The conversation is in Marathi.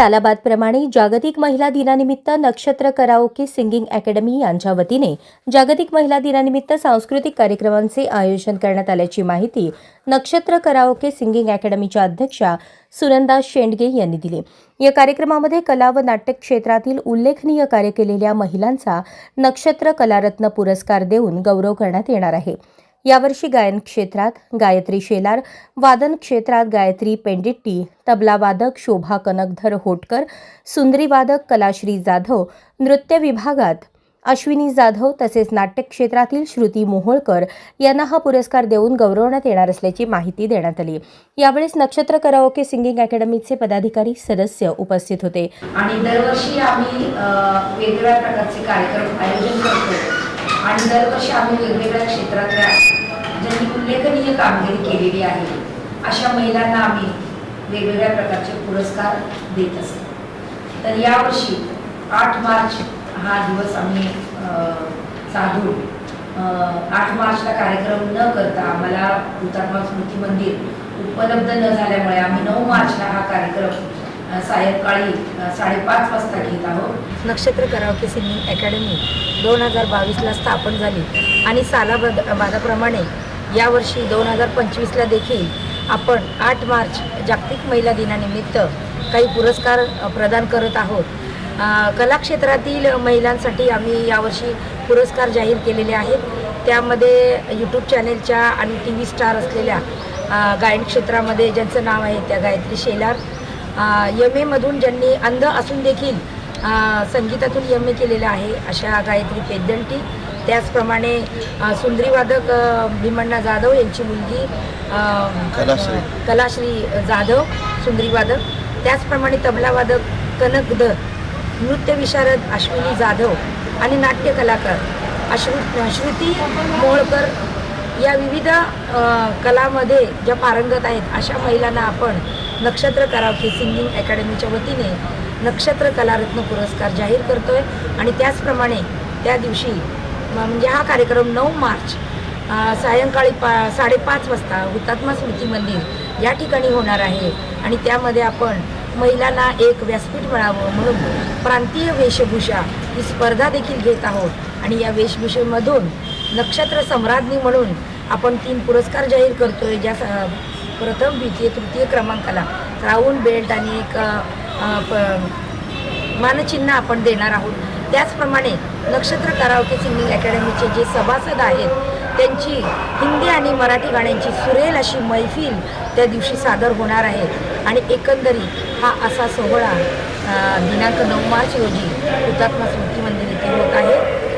सालाबादप्रमाणे जागतिक महिला दिनानिमित्त नक्षत्र कराओके सिंगिंग अकॅडमी यांच्या वतीने जागतिक महिला दिनानिमित्त सांस्कृतिक कार्यक्रमांचे आयोजन करण्यात आल्याची माहिती नक्षत्र कराओके सिंगिंग अकॅडमीच्या अध्यक्षा सुनंदा शेंडगे यांनी दिली. या कार्यक्रमामध्ये कला व नाट्य क्षेत्रातील उल्लेखनीय कार्य केलेल्या महिलांचा नक्षत्र कलारत्न पुरस्कार देऊन गौरव करण्यात येणार आहे. यावर्षी गायन क्षेत्रात गायत्री शेलार वादन क्षेत्रात गायत्री पेंडिट्टी तबलावादक शोभा कनकधर होटकर सुंदरीवादक कलाश्री जाधव नृत्य विभागात अश्विनी जाधव तसेच नाट्य क्षेत्रातील श्रुती मोहोळकर यांना हा पुरस्कार देऊन गौरवण्यात येणार असल्याची माहिती देण्यात आली. यावेळेस नक्षत्र कराओके सिंगिंग अकॅडमीचे पदाधिकारी सदस्य उपस्थित होते. आणि दरवर्षी आम्ही वेगवेगळ्या प्रकारचे कार्यक्रम आयोजन करतो. आणि दरवर्षी आम्ही वेगवेगळ्या क्षेत्रातल्या ज्यांनी उल्लेखनीय कामगिरी केलेली आहे अशा महिलांना आम्ही वेगवेगळ्या प्रकारचे पुरस्कार देत असतो. तर यावर्षी आठ मार्च हा दिवस आम्ही साधून आठ मार्चला कार्यक्रम न करता आम्हाला हुतात्मा स्मृती मंदिर उपलब्ध न झाल्यामुळे आम्ही नऊ मार्चला हा कार्यक्रम सायंकाळी साडेपाच वाजता घेत आहोत. नक्षत्र करावके सिंगिंग अकॅडमी दोन हजार बावीसला स्थापन झाली आणि सालाबाद बादाप्रमाणे यावर्षी दोन हजार पंचवीसला देखील आपण आठ मार्च जागतिक महिला दिनानिमित्त काही पुरस्कार प्रदान करत आहोत. कलाक्षेत्रातील महिलांसाठी आम्ही यावर्षी पुरस्कार जाहीर केलेले आहेत. त्यामध्ये यूट्यूब चॅनेलच्या आणि टी व्ही स्टार असलेल्या गायन क्षेत्रामध्ये ज्यांचं नाव आहे त्या गायत्री शेलार एम एमधून ज्यांनी अंध असून देखील संगीतातून एम ए केलेलं आहे अशा गायत्री पेद्दंटी त्याचप्रमाणे सुंदरीवादक भीमण्णा जाधव यांची मुलगी कलाश्री. कलाश्री जाधव सुंदरीवादक त्याचप्रमाणे तबलावादक कनकद नृत्य विशारद अश्विनी जाधव आणि नाट्य कलाकार अश्रु श्रुती मोहोळकर या विविध कलामध्ये ज्या पारंगत आहेत अशा महिलांना आपण नक्षत्र कराओके सिंगिंग अकॅडमीच्या वतीने नक्षत्र कलारत्न पुरस्कार जाहीर करतो आहे आणि त्याचप्रमाणे त्या दिवशी म्हणजे हा कार्यक्रम नऊ मार्च सायंकाळी पा साडेपाच वाजता हुतात्मा स्मृती मंदिर या ठिकाणी होणार आहे. आणि त्यामध्ये आपण महिलांना एक व्यासपीठ मिळावं म्हणून प्रांतीय वेशभूषा ही स्पर्धा देखील घेत आहोत. आणि या वेशभूषेमधून नक्षत्र सम्राज्ञी म्हणून आपण तीन पुरस्कार जाहीर करतोय ज्या स- प्रथम द्वितीय तृतीय क्रमांकाला. क्राऊन बेल्ट आणि एक प- मानचिन्ह आपण देणार आहोत. त्याचप्रमाणे नक्षत्र करावके सिंगिंग अकॅडमीचे जे सभासद आहेत त्यांची हिंदी आणि मराठी गाण्यांची सुरेल अशी मैफिल त्या दिवशी सादर होणार आहे. आणि एकंदरीत हा असा सोहळा दिनांक नऊ मार्च रोजी हुतात्मा स्मृती मंदिर इथे होत आहे.